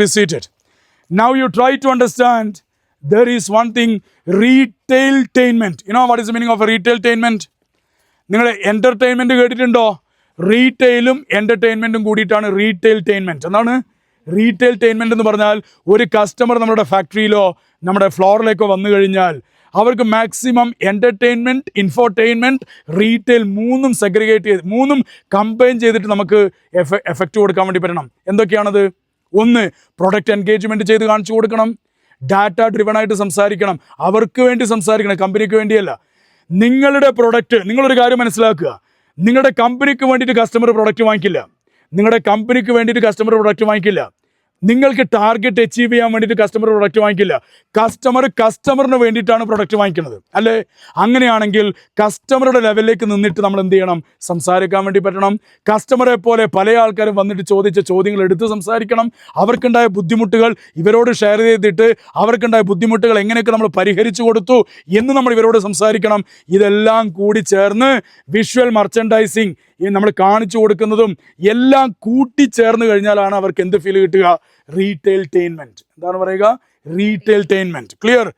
be seated. Now you try to understand there is one thing retailtainment. You know what is the meaning of a retailtainment? നിങ്ങൾ entertainment കേട്ടിട്ടുണ്ടോ റീറ്റെയിലും എന്റർടൈൻമെന്റും കൂടിയിട്ടാണ് റീറ്റെയിൽറ്റൈൻമെന്റ് എന്താണ് റീറ്റെയിൽറ്റൈൻമെന്റ് എന്ന് പറഞ്ഞാൽ ഒരു കസ്റ്റമർ നമ്മുടെ ഫാക്ടറിയിലോ നമ്മുടെ ഫ്ലോറിലേക്കോ വന്നു കഴിഞ്ഞാൽ അവർക്ക് മാക്സിമം എന്റർടൈൻമെന്റ് ഇൻഫോർടൈൻമെന്റ് റീറ്റെയിൽ മൂന്നും സെഗ്രിഗേറ്റ് ചെയ്ത് മൂന്നും കമ്പൈൻ ചെയ്തിട്ട് നമുക്ക് എഫ എഫക്റ്റ് കൊടുക്കാൻ വേണ്ടി പറ്റണം എന്തൊക്കെയാണത് ഒന്ന് പ്രൊഡക്റ്റ് എൻഗേജ്മെന്റ് ചെയ്ത് കാണിച്ചു കൊടുക്കണം. ഡാറ്റ ഡ്രിവൺ ആയിട്ട് സംസാരിക്കണം. അവർക്ക് വേണ്ടി സംസാരിക്കണം. കമ്പനിക്ക് വേണ്ടിയല്ല. നിങ്ങളുടെ പ്രൊഡക്റ്റ് നിങ്ങളൊരു കാര്യം മനസ്സിലാക്കുക. നിങ്ങളുടെ കമ്പനിക്ക് വേണ്ടിയിട്ട് കസ്റ്റമർ പ്രൊഡക്റ്റ് വാങ്ങിക്കില്ല. നിങ്ങളുടെ കമ്പനിക്ക് വേണ്ടിയിട്ട് കസ്റ്റമർ പ്രൊഡക്റ്റ് വാങ്ങിക്കില്ല. നിങ്ങൾക്ക് ടാർഗറ്റ് അച്ചീവ് ചെയ്യാൻ വേണ്ടിയിട്ട് കസ്റ്റമർ പ്രൊഡക്റ്റ് വാങ്ങിക്കില്ല. കസ്റ്റമർ കസ്റ്റമറിന് വേണ്ടിയിട്ടാണ് പ്രൊഡക്റ്റ് വാങ്ങിക്കുന്നത്. അല്ലേ? അങ്ങനെയാണെങ്കിൽ കസ്റ്റമറുടെ ലെവലിലേക്ക് നിന്നിട്ട് നമ്മൾ എന്ത് ചെയ്യണം? സംസാരിക്കാൻ വേണ്ടി പറ്റണം. കസ്റ്റമറെ പോലെ പല ആൾക്കാരും വന്നിട്ട് ചോദിച്ച ചോദ്യങ്ങൾ എടുത്ത് സംസാരിക്കണം. അവർക്കുണ്ടായ ബുദ്ധിമുട്ടുകൾ ഇവരോട് ഷെയർ ചെയ്തിട്ട് അവർക്കുണ്ടായ ബുദ്ധിമുട്ടുകൾ എങ്ങനെയൊക്കെ നമ്മൾ പരിഹരിച്ചു കൊടുത്തു എന്ന് നമ്മൾ ഇവരോട് സംസാരിക്കണം. ഇതെല്ലാം കൂടി ചേർന്ന് വിഷ്വൽ മർച്ചൻഡൈസിങ് ഈ നമ്മൾ കാണിച്ചു കൊടുക്കുന്നതും എല്ലാം കൂട്ടിച്ചേർന്ന് കഴിഞ്ഞാലാണ് അവർക്ക് എന്ത് ഫീൽ കിട്ടുക? റീറ്റെയിൽറ്റൈൻമെന്റ് എന്താണ് പറയുക? റീറ്റെയിൽറ്റൈൻമെന്റ് ക്ലിയർ